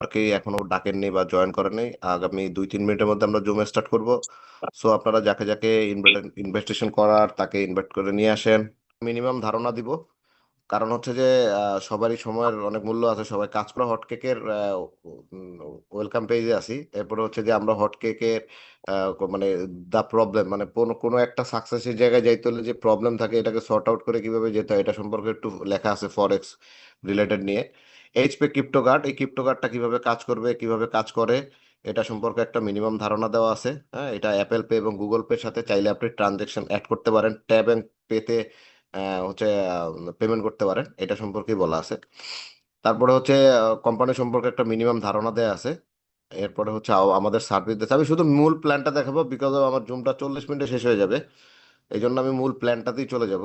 কে এখনও ডাকেননি বা জয়েন করেনি আগামী দুই তিন মিনিটের মধ্যে আমরা জুম স্টার্ট করব। সো আপনারা যাকে যাকে ইনভেস্টেশন করার তাকে ইনভাইট করে নিয়ে আসেন। মিনিমাম ধারণা দিব। কারণ হচ্ছে যে সবারই সময়ের অনেক মূল্য আছে। সবাই কাজ করা হট কেকের ওয়েলকাম পেজে আছি। এরপরে হচ্ছে যে, আমরা হট কেকের মানে দা প্রবলেম মানে কোনো কোনো একটা সাকসেসের জায়গায় যাইতে হলে যে প্রবলেম থাকে, এটাকে সর্ট আউট করে কীভাবে যেতে হয়, এটা সম্পর্কে একটু লেখা আছে ফরেক্স রিলেটেড নিয়ে। এইচপি ক্রিপ্টো কার্ড এই ক্রিপ্টো কার্ডটা কীভাবে কাজ করবে, কীভাবে কাজ করে, এটা সম্পর্কে একটা মিনিমাম ধারণা দেওয়া আছে। হ্যাঁ এটা অ্যাপেল পে এবং গুগল পের সাথে চাইলে আপনি ট্রানজেকশন অ্যাড করতে পারেন ট্যাব অ্যান্ড পেতে হচ্ছে পেমেন্ট করতে পারেন, এটা সম্পর্কেই বলা আছে। তারপরে হচ্ছে কোম্পানি সম্পর্কে একটা মিনিমাম ধারণা দেওয়া আছে। এরপরে হচ্ছে আমাদের সার্ভিস দিতে আমি শুধু মূল প্ল্যানটা দেখাবো বিকজ অফ আমার জুমটা চল্লিশ মিনিটে শেষ হয়ে যাবে। এই জন্য আমি মূল প্ল্যানটাতেই চলে যাব।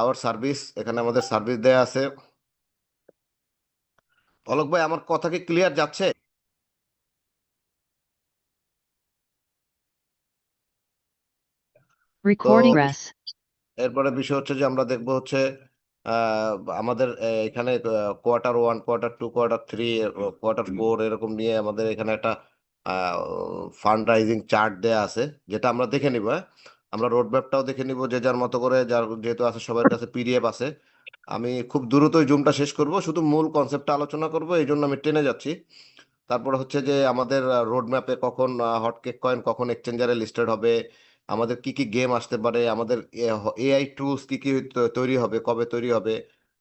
আওয়ার সার্ভিস এখানে আমাদের সার্ভিস দেয়া আছে। অলোক ভাই আমার কথা কি ক্লিয়ার যাচ্ছে? Recording এরপরে বিষয় হচ্ছে যে আমরা দেখব হচ্ছে আহ, আমাদের এখানে quarter one quarter two quarter three quarter four এরকম নিয়ে আমাদের এখানে একটা ফান্ড রাইজিং চার্ট দেয়া আছে যেটা আমরা দেখে নিব হ্যাঁ? আমরা রোড ম্যাপটাও দেখে নিব যে যার মতো করে যার যেহেতু আছে সবার কাছে পিডিএফ আছে আমি খুব দ্রুতই জুমটা শেষ করব, শুধু মূল কনসেপ্টটা আলোচনা করব, এই জন্য আমি টেনে যাচ্ছি। তারপর হচ্ছে যে আমাদের রোড ম্যাপে কখন হটকেক কয়েন কখন এক্সচেঞ্জারে লিস্টেড হবে, আমাদের কি কি গেম আসতে পারে, আমাদের এআই টুলস কি কি তৈরি হবে, কবে তৈরি হবে।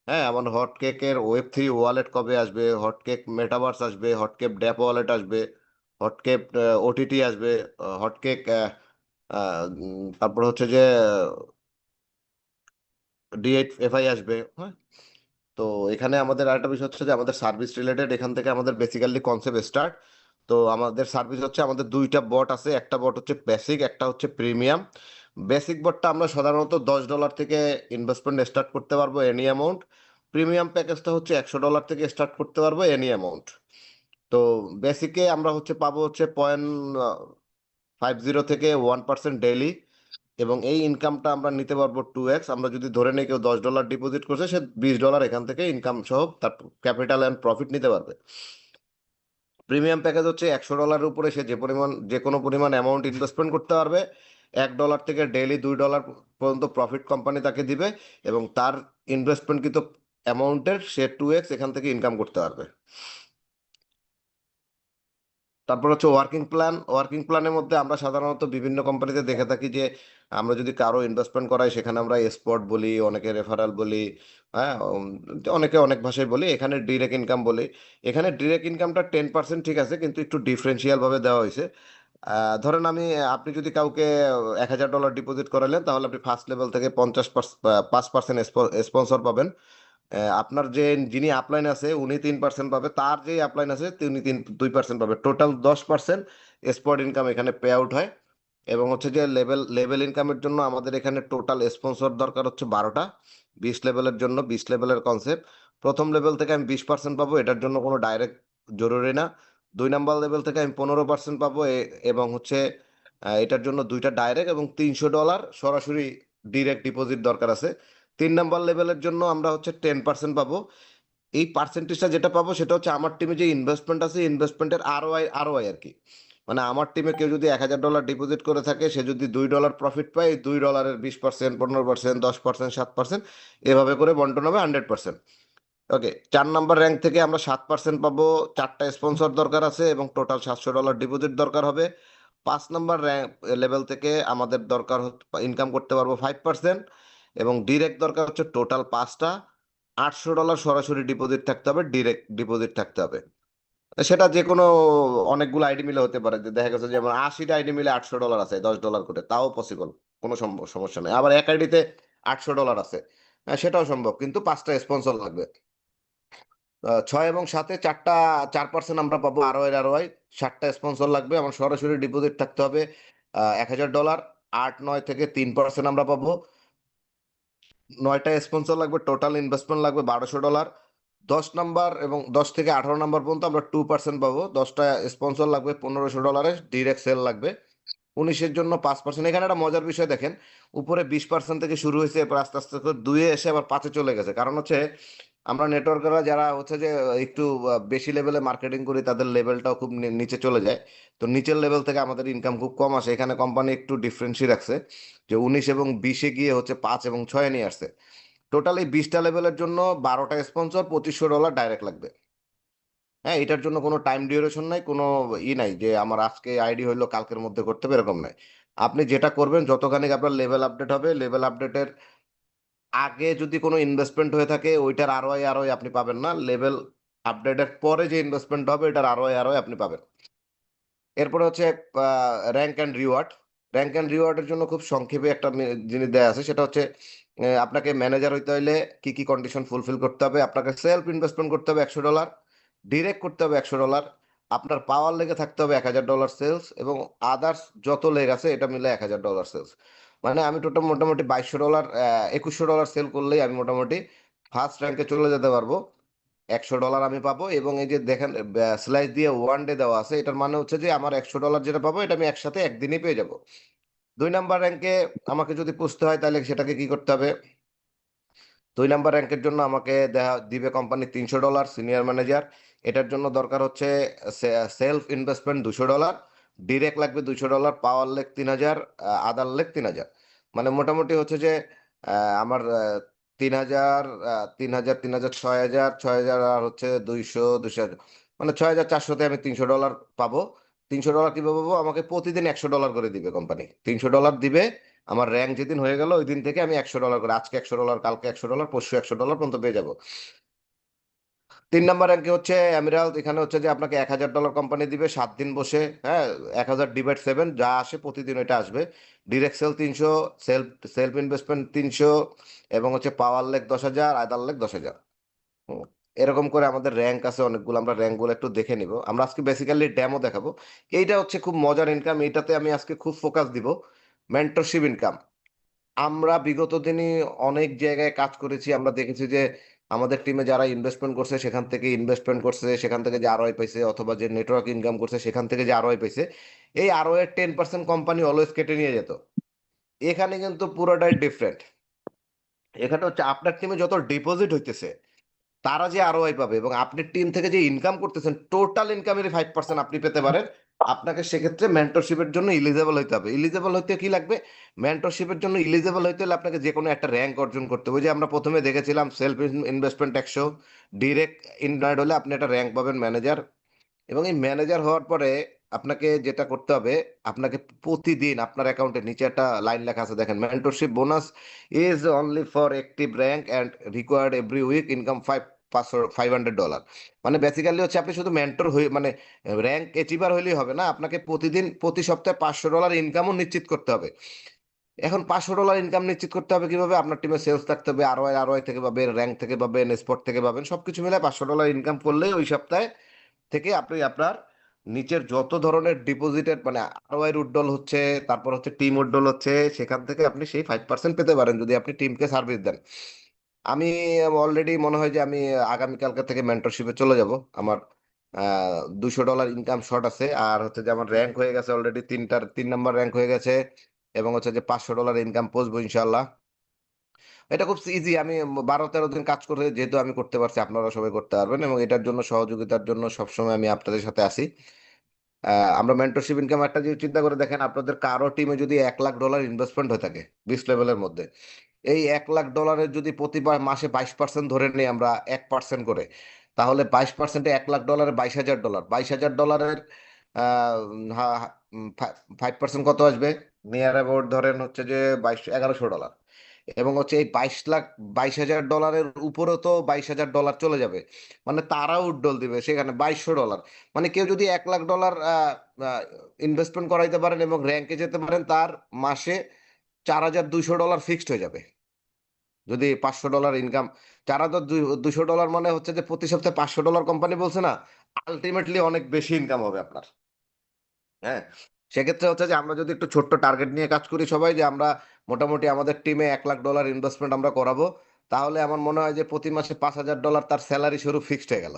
হ্যাঁ আমাদের হটকেকের ওয়েব থ্রি ওয়ালেট কবে আসবে হটকেক মেটাভার্স আসবে হটকেক ড্যাপ ওয়ালেট আসবে হটকেক ওটিটি আসবে হটকেক তারপর হচ্ছে যে ডি এইট এফআই আসবে হ্যাঁ? তো এখানে আমাদের আরেকটা বিষয় হচ্ছে যে আমাদের সার্ভিস রিলেটেড এখান থেকে আমাদের বেসিক্যালি কনসেপ্ট স্টার্ট তো আমাদের সার্ভিস হচ্ছে আমাদের দুইটা বট আছে, একটা বট হচ্ছে বেসিক একটা হচ্ছে প্রিমিয়াম বেসিক বটটা আমরা সাধারণত দশ ডলার থেকে ইনভেস্টমেন্ট স্টার্ট করতে পারব এনি অ্যামাউন্ট প্রিমিয়াম প্যাকেজটা হচ্ছে একশো ডলার থেকে স্টার্ট করতে পারব এনি অ্যামাউন্ট তো বেসিকে আমরা হচ্ছে পাবো হচ্ছে পয়েন্ট ফাইভ জিরো থেকে ওয়ান পার্সেন্ট ডেইলি এবং এই ইনকামটা আমরা নিতে পারব টু এক্স আমরা যদি ধরে নিই কেউ দশ ডলার ডিপোজিট করছে, সে বিশ ডলার এখান থেকে ইনকাম সহ তার ক্যাপিটাল অ্যান্ড প্রফিট নিতে পারবে। প্রিমিয়াম প্যাকেজ হচ্ছে একশো ডলারের উপরে, সে যে পরিমাণ, যে কোনো পরিমাণ অ্যামাউন্ট ইনভেস্টমেন্ট করতে পারবে। এক ডলার থেকে ডেইলি দুই ডলার পর্যন্ত প্রফিট কোম্পানি তাকে দিবে এবং তার ইনভেস্টমেন্ট কিন্তু অ্যামাউন্টের সে টু এক্স এখান থেকে ইনকাম করতে পারবে। তারপর হচ্ছে ওয়ার্কিং প্ল্যান ওয়ার্কিং প্ল্যানের মধ্যে আমরা সাধারণত বিভিন্ন কোম্পানিতে দেখে থাকি যে আমরা যদি কারও ইনভেস্টমেন্ট করাই, সেখানে আমরা স্পট বলি, অনেকে রেফারাল বলি হ্যাঁ অনেকে অনেক ভাষায় বলি, এখানে ডিরেক্ট ইনকাম বলি। এখানে ডিরেক্ট ইনকামটা টেন পার্সেন্ট ঠিক আছে, কিন্তু একটু ডিফারেন্সিয়ালভাবে দেওয়া হয়েছে। ধরেন আমি, আপনি যদি কাউকে এক হাজার ডলার ডিপোজিট করালেন, তাহলে আপনি ফার্স্ট লেভেল থেকে পঞ্চাশ পাঁচ পার্সেন্ট স্পন্সর পাবেন। আপনার যে, যিনি আপলাইন আছে, উনি তিন পার্সেন্ট পাবে। তার যে আপলাইন আছে, তিনি তিন, দুই পার্সেন্ট পাবে। টোটাল দশ পার্সেন্ট স্পট ইনকাম এখানে পে আউট হয়। এবং হচ্ছে যে লেভেল লেভেল ইনকামের জন্য আমাদের এখানে টোটাল স্পন্সর দরকার হচ্ছে বারোটা। বিশ লেভেলের জন্য, বিশ লেভেলের কনসেপ্ট প্রথম লেভেল থেকে আমি বিশ পার্সেন্ট পাবো, এটার জন্য কোনো ডাইরেক্ট জরুরি না। দুই নাম্বার লেভেল থেকে আমি পনেরো পার্সেন্ট পাবো এবং হচ্ছে এটার জন্য দুইটা ডাইরেক্ট এবং তিনশো ডলার সরাসরি ডিরেক্ট ডিপোজিট দরকার আছে। তিন নাম্বার লেভেলের জন্য আমরা হচ্ছে টেন পার্সেন্ট পাবো। এই পার্সেন্টেজটা যেটা পাবো সেটা হচ্ছে আমার টিমে যে ইনভেস্টমেন্ট আছে ইনভেস্টমেন্টের আরওআই আরওআই আর কি। মানে আমার টিমে কেউ যদি এক হাজার ডলার ডিপোজিট করে থাকে, সে যদি দুই ডলার প্রফিট পায় দুই ডলারের বিশ পার্সেন্ট পনেরো পার্সেন্ট দশ পার্সেন্ট সাত পার্সেন্ট এভাবে করে বন্টন হবে হান্ড্রেড পার্সেন্ট ওকে চার নাম্বার র্যাঙ্ক থেকে আমরা সাত পার্সেন্ট পাবো, চারটা স্পন্সর দরকার আছে এবং টোটাল সাতশো ডলার ডিপোজিট দরকার হবে। পাঁচ নাম্বার র্যাঙ্ক লেভেল থেকে আমাদের দরকার ইনকাম করতে পারব ফাইভ পার্সেন্ট এবং ডিরেক্ট দরকার হচ্ছে টোটাল পাঁচটা। আটশো ডলার সরাসরি ডিপোজিট থাকতে হবে ডিরেক্ট ডিপোজিট থাকতে হবে। সেটা যে কোনো অনেকগুলো আইডি মিলে হতে পারে। দেখা গেছে যেমন আশিটা আইডি মিলে আটশো ডলার আছে দশ ডলার করে। তাও পসিবল কোনো সমস্যা নেই। আবার এক আইডিতে আটশো ডলার আছে। হ্যাঁ, সেটাও সম্ভব কিন্তু পাঁচটা স্পন্সর লাগবে। ছয় এবং সাতে চারটা চার পার্সেন্ট আমরা পাবো আরও আরও ষাটটা স্পন্সর লাগবে আমার সরাসরি ডিপোজিট থাকতে হবে এক হাজার ডলার। আট নয় থেকে তিন পার্সেন্ট আমরা পাবো। নয়টা স্পন্সর লাগবে টোটাল ইনভেস্টমেন্ট লাগবে বারোশো ডলার। দশ নাম্বার এবং দশ থেকে আঠারো নাম্বার পর্যন্ত আমরা টু পার্সেন্ট পাবো। দশটা স্পন্সর লাগবে, পনেরোশো ডলারের ডিরেক্ট সেল লাগবে। উনিশের জন্য পাঁচ পার্সেন্ট এখানে একটা মজার বিষয় দেখেন, উপরে বিশ পার্সেন্ট থেকে শুরু হয়েছে, এরপর আস্তে আস্তে করে দুইয়ে এসে আবার পাঁচে চলে গেছে। কারণ হচ্ছে, আমরা নেটওয়ার্কাররা যারা হচ্ছে যে, একটু বেশি লেভেলে মার্কেটিং করি, তাদের লেভেলটাও খুব নিচে চলে যায়। তো নিচের লেভেল থেকে আমাদের ইনকাম খুব কম আসে। এখানে কোম্পানি একটু ডিফারেন্সই রাখছে যে উনিশ এবং বিশে গিয়ে হচ্ছে পাঁচ এবং ছয়ে নিয়ে আসছে। টোটালি বিশটা লেভেলের জন্য বারোটা স্পন্সর পঁচিশশো ডলার ডাইরেক্ট লাগবে। হ্যাঁ এটার জন্য কোনো টাইম ডিউরেশন নাই, কোনো ই নাই যে আমার আজকে আইডি হইল, কালকের মধ্যে করতে হবে, এরকম নাই। আপনি যেটা করবেন, যতখানি আপনার লেভেল আপডেট হবে লেভেল আপডেটের আগে যদি কোনো ইনভেস্টমেন্ট হয়ে থাকে, ওইটার আরওআই আরওআই আপনি পাবেন না। লেভেল আপডেটের পরে যে ইনভেস্টমেন্ট হবে, এটার আরওআই আরওআই আপনি পাবেন। এরপরে হচ্ছে rank and reward rank and রিওয়ার্ডের জন্য খুব সংক্ষেপে একটা জিনিস দেওয়া আছে, সেটা হচ্ছে আপনাকে ম্যানেজার হইতে হইলে কি কি কন্ডিশন ফুলফিল করতে হবে? আপনাকে সেলফ ইনভেস্টমেন্ট করতে হবে একশো ডলার ডিরেক্ট করতে হবে একশো ডলার আপনার পাওয়ার লেগে থাকতে হবে এক হাজার ডলার সেলস এবং আদার্স যত লেগ আছে এটা মিলে এক হাজার ডলার সেলস মানে আমি টোটাল মোটামুটি বাইশশো ডলার একুশশো ডলার সেল করলেই আমি মোটামুটি ফার্স্ট র্যাঙ্কে চলে যেতে পারব। একশো ডলার আমি পাবো এবং এই যে দেখেন স্লাইস দিয়ে ওয়ান ডে দেওয়া আছে, এটার মানে হচ্ছে যে আমার একশো ডলার যেটা পাবো, এটা আমি একসাথে একদিনই পেয়ে যাব। দুই নাম্বার র্যাঙ্কে আমাকে যদি পুষতে হয়, তাহলে সেটাকে কি করতে হবে? দুই নাম্বার র্যাঙ্কের জন্য আমাকে দেয়া দিবে কোম্পানি তিনশো ডলার সিনিয়র ম্যানেজার এটার জন্য দরকার হচ্ছে সেলফ ইনভেস্টমেন্ট দুশো ডলার ডিরেক্ট লাগবে দুশো ডলার পাওয়ার লেগ তিন হাজার আদার লেগ তিন হাজার। মানে মোটামুটি হচ্ছে যে আমার তিন হাজার তিন হাজার তিন হাজার ছয় হাজার ছয় হাজার আর হচ্ছে দুইশো দুশো মানে ছয় হাজার চারশোতে আমি তিনশো ডলার পাবো। তিনশো ডলার কীভাবে পাবো? আমাকে প্রতিদিন একশো ডলার করে দিবে কোম্পানি তিনশো ডলার দিবে, আমার র্যাঙ্ক যেদিন হয়ে গেল, ওই দিন থেকে আমি একশো ডলার করে, আজকে একশো ডলার কালকে একশো ডলার পরশু একশো ডলার পর্যন্ত পেয়ে যাব। তিন নাম্বার র্যাঙ্কে হচ্ছে অ্যামিরাল এখানে হচ্ছে যে আপনাকে এক হাজার ডলার কোম্পানি দিবে, সাত দিন বসে হ্যাঁ এক হাজার ডিভাইড সেভেন যা আসে প্রতিদিন ওইটা আসবে। ডিরেক্ট সেল তিনশো সেলফ সেলফ ইনভেস্টমেন্ট তিনশো, এবং হচ্ছে পাওয়ার লেগ দশ হাজার আয়দার লেগ দশ হাজার। এরকম করে আমাদের র্যাঙ্ক আছে, অনেকগুলো, আমরা র্যাঙ্কগুলো একটু দেখে নিব। আমরা আজকে বেসিক্যালি ড্যামও দেখাবো। এইটা হচ্ছে খুব মজার ইনকাম এইটাতে আমি আজকে খুব ফোকাস দিব। মেন্টরশিপ ইনকাম আমরা বিগত দিনে অনেক জায়গায় কাজ করেছি। আমরা দেখেছি যে আমাদের টিমে যারা ইনভেস্টমেন্ট করছে, সেখান থেকে ইনভেস্টমেন্ট করছে, সেখান থেকে যে আরওআই পাইছে, অথবা যে নেটওয়ার্ক ইনকাম করছে, সেখান থেকে যে আরওআই পাইছে, এই আরওআই এর টেন পার্সেন্ট কোম্পানি অলওয়েজ কেটে নিয়ে যেত। এখানে কিন্তু পুরোটাই ডিফারেন্ট এখানে হচ্ছে আপনার টিমে যত ডিপোজিট হইতেছে তারা যে আরওআই পাবে এবং আপনি টিম থেকে যে ইনকাম করতেছেন টোটাল ইনকামের ফাইভ পার্সেন্ট আপনি পেতে পারেন, আপনাকে সেক্ষেত্রে মেন্টরশিপের জন্য ইলিজেবল হইতে হবে। ইলিজেবল হইতে কি লাগবে? মেন্টরশিপের জন্য ইলিজেবল হইতে হলে আপনাকে যে কোনো একটা র্যাঙ্ক অর্জন করতে হবে। যে আমরা প্রথমে দেখেছিলাম সেলফ ইনভেস্টমেন্ট একশো ডিরেক্ট ইনভাইট হলে আপনি একটা র্যাঙ্ক পাবেন ম্যানেজার এবং এই ম্যানেজার হওয়ার পরে আপনাকে যেটা করতে হবে, আপনাকে প্রতিদিন আপনার অ্যাকাউন্টের নিচে একটা লাইন লেখা আছে, দেখেন mentorship bonus is only for active rank and required every week income five পাঁচশো ফাইভ হান্ড্রেড ডলার মানে বেসিক্যালি হচ্ছে আপনি শুধু মেন্টর হয়ে মানে র্যাঙ্ক অ্যাচিভার হইলেই হবে না, আপনাকে প্রতিদিন, প্রতি সপ্তাহে পাঁচশো ডলার ইনকামও নিশ্চিত করতে হবে। এখন পাঁচশো ডলার ইনকাম নিশ্চিত করতে হবে কীভাবে? আপনার টিমে সেলস থাকতে হবে আরওআই আরওআই থেকে পাবেন র্যাঙ্ক থেকে পাবেন স্পট থেকে পাবেন, সবকিছু মিলে পাঁচশো ডলার ইনকাম করলেই ওই সপ্তাহে থেকে আপনি আপনার নিচের যত ধরনের ডিপোজিটের মানে আরওআই উড্ডল হচ্ছে, তারপর হচ্ছে টিম উড্ডল হচ্ছে, সেখান থেকে আপনি সেই ফাইভ পার্সেন্ট পেতে পারেন যদি আপনি টিমকে সার্ভিস দেন। আমি অলরেডি মনে হয় যে আমি আগামীকালকে থেকে মেন্টরশিপে চলে যাব। আমার দুশো ডলার ইনকাম শর্ট আছে, আর হচ্ছে যে আমার র্যাঙ্ক হয়ে গেছে অলরেডি তিনটার, তিন নাম্বার র্যাঙ্ক হয়ে গেছে, এবং হচ্ছে যে পাঁচশো ডলার ইনকাম পৌঁছবো ইনশাল্লাহ এটা খুব ইজি আমি বারো তেরো দিন কাজ করে যেহেতু আমি করতে পারছি আপনারা সবাই করতে পারবেন এবং এটার জন্য সহযোগিতার জন্য সবসময় আমি আপনাদের সাথে আহ, আমরা মেন্টরশিপ ইনকাম একটা যদি চিন্তা করে দেখেন আপনাদের কারও টিমে যদি এক লাখ ডলার ইনভেস্টমেন্ট হয়ে থাকে বিশ লেভেলের মধ্যে এই এক লাখ ডলারের যদি প্রতি মাসে বাইশ পার্সেন্ট ধরে নিই আমরা এক পার্সেন্ট করে তাহলে বাইশ পার্সেন্টে এক লাখ ডলারে বাইশ হাজার ডলার বাইশ হাজার ডলারের ফাইভ পার্সেন্ট কত আসবে? নিয়ার অ্যাবাউট ধরেন হচ্ছে যে বাইশ এগারোশো ডলার এবং হচ্ছে এই বাইশ লাখ, বাইশ হাজার ডলারের উপরেও তো বাইশ হাজার ডলার চলে যাবে। মানে তারাও উড্ডল দিবে সেখানে বাইশশো ডলার। মানে কেউ যদি এক লাখ ডলার ইনভেস্টমেন্ট করাইতে পারেন এবং র্যাঙ্কে যেতে পারেন, তার মাসে চার হাজার দুইশো ডলার ফিক্সড হয়ে যাবে। যদি পাঁচশো ডলার ইনকাম চার হাজার দুশো ডলার মানে হচ্ছে যে প্রতি সপ্তাহে পাঁচশো ডলার কোম্পানি বলছে না আলটিমেটলি অনেক বেশি ইনকাম হবে আপনার। হ্যাঁ? সেক্ষেত্রে হচ্ছে যে আমরা যদি একটু ছোট্ট টার্গেট নিয়ে কাজ করি সবাই যে আমরা মোটামুটি আমাদের টিমে এক লাখ ডলার ইনভেস্টমেন্ট আমরা করাবো, তাহলে আমার মনে হয় যে প্রতি মাসে পাঁচ হাজার ডলার তার স্যালারি শুরু ফিক্সড হয়ে গেল।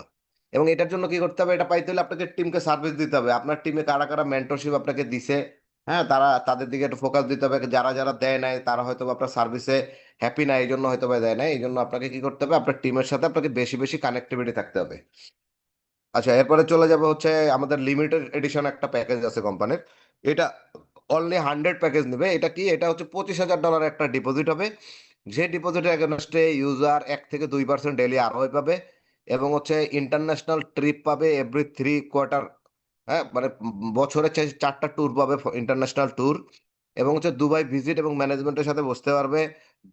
এবং এটার জন্য কি করতে হবে? এটা পাইতে হলে আপনাকে টিমকে সার্ভিস দিতে হবে। আপনার টিমে কারা কারা মেন্টরশিপ আপনাকে দিছে হ্যাঁ তারা তাদের দিকে একটু ফোকাস দিতে হবে। যারা যারা দেয় নাই, তারা হয়তো আপনার সার্ভিসে হ্যাপি না এই জন্য হয়তো বা দেয় না এই জন্য আপনাকে কি করতে হবে? আপনার টিমের সাথে আপনাকে বেশি বেশি কানেক্টিভিটি থাকতে হবে। আচ্ছা এরপরে চলে যাবে হচ্ছে আমাদের লিমিটেড এডিশন একটা প্যাকেজ আছে কোম্পানির এটা অনলি হান্ড্রেড প্যাকেজ নেবে। এটা কি? এটা হচ্ছে পঁচিশ হাজার ডলার একটা ডিপোজিট হবে। যে ডিপোজিটের এগেনস্টে ইউজার এক থেকে দুই পার্সেন্ট ডেলি আরোই পাবে এবং হচ্ছে ইন্টারন্যাশনাল ট্রিপ পাবে এভরি থ্রি কোয়ার্টার হ্যাঁ? মানে বছরে চারটা ট্যুর পাবে ইন্টারন্যাশনাল ট্যুর এবং হচ্ছে দুবাই ভিজিট এবং ম্যানেজমেন্টের সাথে বসতে পারবে।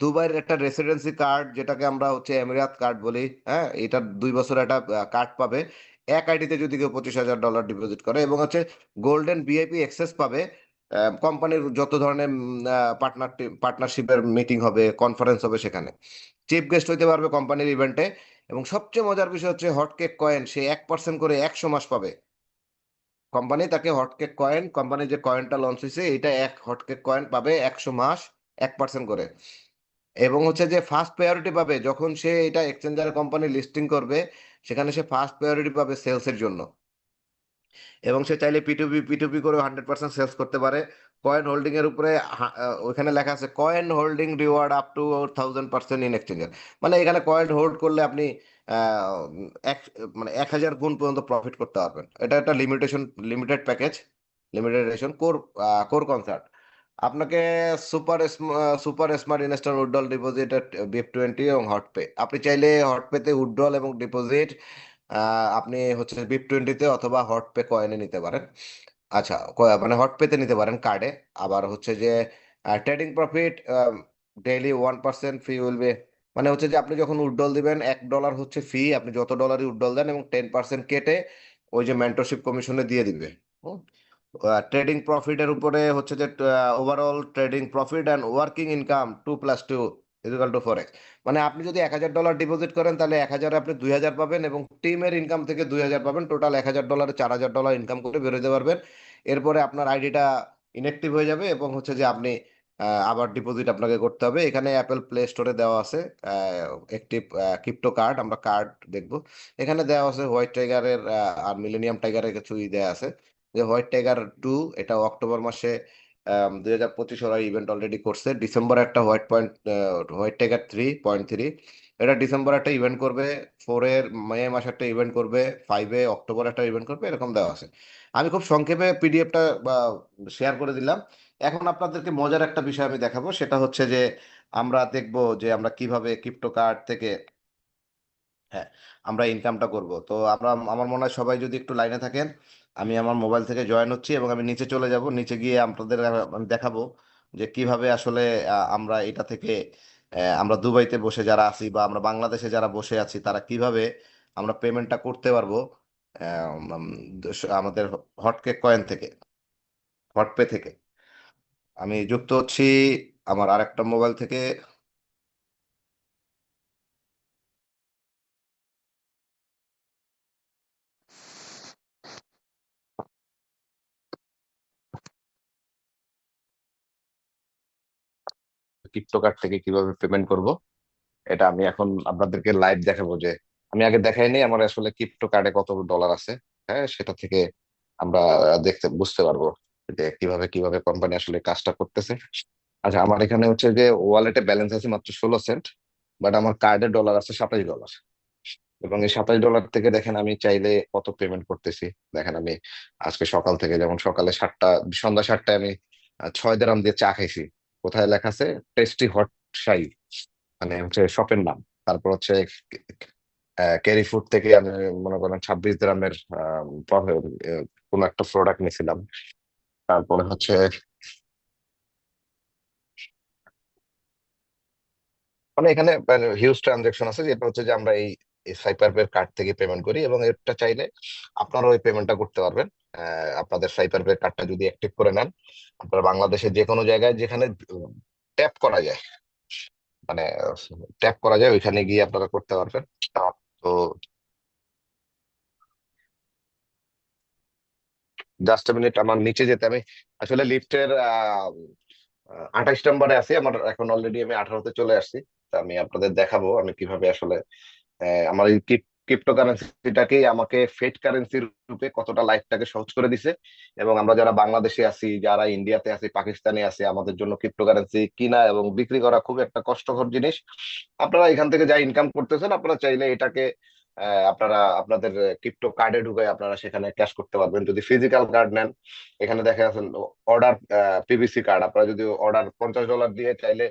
দুবাইয়ের একটা রেসিডেন্সি কার্ড যেটাকে আমরা হচ্ছে এমিরাত কার্ড বলি হ্যাঁ? এটা দুই বছর একটা কার্ড পাবে। এক আইডিতে যদি কেউ পঁচিশ হাজার ডলার ডিপোজিট করে এবং হচ্ছে গোল্ডেন ভিআইপি অ্যাক্সেস পাবে কোম্পানির যত ধরনের পার্টনার পার্টনারশিপের মিটিং হবে কনফারেন্স হবে সেখানে। চিফ গেস্ট হইতে পারবে কোম্পানির ইভেন্টে এবং সবচেয়ে মজার বিষয় হচ্ছে হটকেক কয়েন সে এক পার্সেন্ট করে একশো মাস পাবে। কোম্পানি তাকে হটকেক কয়েন কোম্পানি যে কয়েনটা লঞ্চ হয়েছে এটা এক হটকেক কয়েন পাবে একশো মাস, এক পার্সেন্ট করে। এবং হচ্ছে যে ফার্স্ট প্রায়োরিটি পাবে, যখন সে এটা এক্সচেঞ্জার কোম্পানি লিস্টিং করবে সেখানে সে ফার্স্ট প্রায়োরিটি পাবে সেলসের জন্য। এবং সে চাইলে পিটুপি পিটুপি করে হান্ড্রেড পার্সেন্ট সেলস করতে পারে। কয়েন হোল্ডিং এর উপরে ওখানে লেখা আছে coin holding reward up to thousand percent in exchanger মানে এখানে কয়েন হোল্ড করলে আপনি এক মানে এক হাজার গুণ পর্যন্ত প্রফিট করতে পারবেন। এটা একটা limitation limited package limited core core concert আপনাকে super super smart instant withdrawal deposit BF twenty এবং হটপে আপনি চাইলে হটপেতে উইথড্রল এবং ডিপোজিট আপনি হচ্ছে বিপ টোয়েন্টিতে অথবা হটপে কয়েনে নিতে পারেন। আচ্ছা মানে হটপেতে নিতে পারেন কার্ডে আবার হচ্ছে যে trading profit daily one percent fee will be মানে হচ্ছে যে আপনি যখন উইথড্রল দিবেন, এক ডলার হচ্ছে ফি আপনি যত ডলারই উইথড্রল দেন এবং টেন পার্সেন্ট কেটে ওই যে মেন্টরশিপ কমিশনে দিয়ে দিবে। ট্রেডিং প্রফিটের উপরে হচ্ছে যে overall trading profit and working income two plus two equal to four X মানে আপনি যদি এক হাজার ডলার ডিপোজিট করেন, তাহলে এক হাজারে আপনি দুই হাজার পাবেন এবং টিমের ইনকাম থেকে দুই হাজার পাবেন। টোটাল এক হাজার ডলারে চার হাজার ডলার ইনকাম করে বেরোতে পারবেন। এরপরে আপনার আইডিটা ইনঅ্যাক্টিভ হয়ে যাবে এবং হচ্ছে যে আপনি আবার ডিপোজিট আপনাকে করতে হবে। এখানে অ্যাপেল প্লে স্টোরে দেওয়া আছে একটি ক্রিপ্টো কার্ড আমরা কার্ড দেখব। এখানে দেওয়া আছে হোয়াইট টাইগারের আর মিলেনিয়াম টাইগারের কিছু ই দেওয়া আছে। যে হোয়াইট টাইগার টু এটা অক্টোবর মাসে দুই হাজার পঁচিশ ওরা ইভেন্ট অলরেডি করছে। ডিসেম্বরে একটা white point white tiger three point three এটা ডিসেম্বর একটা ইভেন্ট করবে ফোরের মে মাসে একটা ইভেন্ট করবে ফাইভে অক্টোবর একটা ইভেন্ট করবে, এরকম দেওয়া আছে। আমি খুব সংক্ষেপে পিডিএফটা শেয়ার করে দিলাম। এখন আপনাদেরকে মজার একটা বিষয় আমি দেখাবো, সেটা হচ্ছে যে আমরা দেখব যে আমরা কীভাবে ক্রিপ্টো কার্ড থেকে হ্যাঁ আমরা ইনকামটা করব। তো আমরা, আমার মনে হয় সবাই যদি একটু লাইনে থাকেন, আমি আমার মোবাইল থেকে জয়েন হচ্ছি এবং আমি নিচে চলে যাব। নিচে গিয়ে আপনাদের আমি দেখাবো যে কীভাবে আসলে আমরা এটা থেকে আমরা দুবাইতে বসে যারা আছি বা আমরা বাংলাদেশে যারা বসে আছি, তারা কীভাবে আমরা পেমেন্টটা করতে পারব আমাদের হটকেক কয়েন থেকে হটপে থেকে। আমি যুক্ত হচ্ছি আমার আরেকটা মোবাইল থেকে। ক্রিপ্টো কার্ড থেকে কীভাবে পেমেন্ট করব, এটা আমি এখন আপনাদেরকে লাইভ দেখাবো যে, আমি আগে দেখাইনি আমার আসলে ক্রিপ্টো কার্ডে কত ডলার আছে হ্যাঁ সেটা থেকে আমরা দেখতে, বুঝতে পারব যে কীভাবে কীভাবে কোম্পানি আসলে কাজটা করতেছে। আচ্ছা আমার এখানে হচ্ছে যে ওয়ালেটে ব্যালেন্স আছে মাত্র ষোলো সেন্ট বাট আমার কার্ডে ডলার আছে সাতাশ ডলার এবং এই সাতাশ ডলার থেকে দেখেন আমি চাইলে কত পেমেন্ট করতেছি। দেখেন আমি আজকে সকাল থেকে, যেমন সকালে সাতটা, সন্ধ্যা সাতটায় আমি ছয় দেরাম দিয়ে চা খাইছি। কোথায় লেখা আছে? টেস্টি হট শাই মানে হচ্ছে শপের নাম। তারপর হচ্ছে ক্যারি ফুড থেকে আমি মনে করেন ছাব্বিশ গ্রামের কোন একটা প্রোডাক্ট নিয়েছিলাম। তারপরে হচ্ছে মানে এখানে হিউজ ট্রানজাকশন আছে। যেটা হচ্ছে যে আমরা এই সাইপারপের কার্ড থেকে পেমেন্ট করি এবং এটা চাইলে আপনারা ওই পেমেন্টটা করতে পারবেন। আপনাদের সাইপারপের কার্ডটা যদি অ্যাক্টিভ করে নেন, আপনারা বাংলাদেশের যে কোনো জায়গায় যেখানে ট্যাপ করা যায় মানে ট্যাপ করা যায়, ওইখানে গিয়ে আপনারা করতে পারবেন। তো জাস্ট মিনিট আমার নিচে যেতে, আমি আসলে লিফটের আঠাশ নম্বরে আছি, আমার এখন অলরেডি আমি আঠারোতে চলে আসছি। আমি আপনাদের দেখাবো আমি কীভাবে আসলে আমার এই ক্রিপ্টোকারেন্সিটাকেই আমাকে ফেট কারেন্সির রূপে কতটা লাইফটাকে সহজ করে দিছে। এবং আমরা যারা বাংলাদেশে আছি, যারা ইন্ডিয়াতে আছি পাকিস্তানে আছি, আমাদের জন্য ক্রিপ্টোকারেন্সি কিনা এবং বিক্রি করা খুব একটা কষ্টকর জিনিস। আপনারা এখান থেকে যা ইনকাম করতেছেন, আপনারা চাইলে এটাকে আপনারা আপনাদের ক্রিপ্টো কার্ডে ঢুকে আপনারা সেখানে ক্যাশ করতে পারবেন। যদি ফিজিক্যাল কার্ড নেন, এখানে দেখা যাচ্ছে অর্ডার পিভিসি কার্ড আপনারা যদি অর্ডার পঞ্চাশ ডলার দিয়ে চাইলে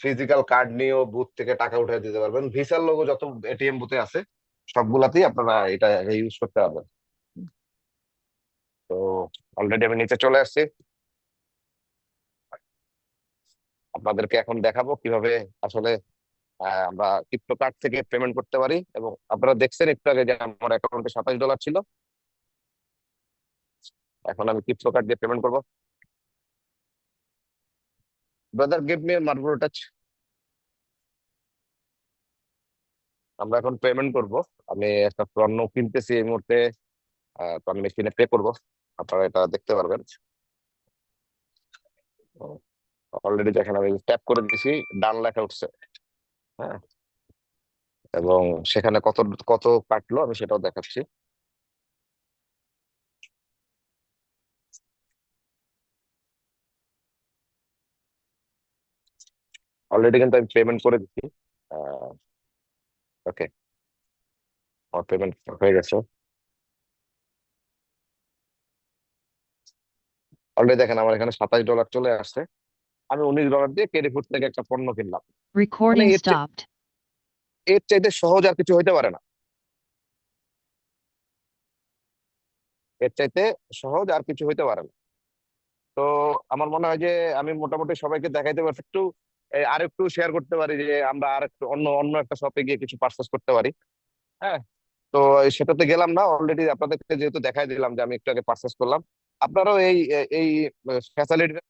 ফিজিক্যাল কার্ড নিয়েও বুথ থেকে টাকা উঠে দিতে পারবেন। ভিসার লোগো যত এটিএম বুথে আছে সবগুলাতেই আপনারা এটা ইউজ করতে পারবেন। তো অলরেডি আমি নিচে চলে আসছি। আপনাদেরকে এখন দেখাবো কীভাবে আসলে আমরা ক্রিপ্টো কার্ড থেকে পেমেন্ট করতে পারি এবং আপনারা দেখছেন একটু আগে যে আমার অ্যাকাউন্টে সাতাশ ডলার ছিল। এখন আমি ক্রিপ্টো কার্ড দিয়ে পেমেন্ট করব। Brother give me marble touch আমরা এখন পেমেন্ট করব। আমি একটা পণ্য কিনতেছি এই মুহূর্তে আমি মেশিনে পে করব। আপনারা এটা দেখতে পারবেন। অলরেডি দেখেন আমি ট্যাপ করে দিয়েছি, ডান লেখা উঠছে। হ্যাঁ? এবং সেখানে কত কত কাটলো আমি সেটাও দেখাচ্ছি। অলরেডি কিন্তু আমি পেমেন্ট করে দিচ্ছি ওকে আমার পেমেন্ট হয়ে গেছে অলরেডি দেখেন আমার এখানে সাতাশ ডলার চলে আসছে। আমি উনিশ ডলার দিয়ে কেডি ফুড থেকে একটা পণ্য কিনলাম। Stopped. এর চাইতে সহজ আর কিছু হইতে পারে না। এর চাইতে সহজ আর কিছু হইতে পারে না। তো আমার মনে হয় যে আমি মোটামুটি সবাইকে দেখাইতে পারছি। একটু আর একটু শেয়ার করতে পারি যে আমরা আর একটু অন্য অন্য একটা শপে গিয়ে কিছু পারচেস করতে পারি। হ্যাঁ? তো সেটাতে গেলাম না অলরেডি আপনাদেরকে যেহেতু দেখাই দিলাম যে আমি একটু আগে পারচেস করলাম। আপনারাও এই এই ফ্যাসিলিটি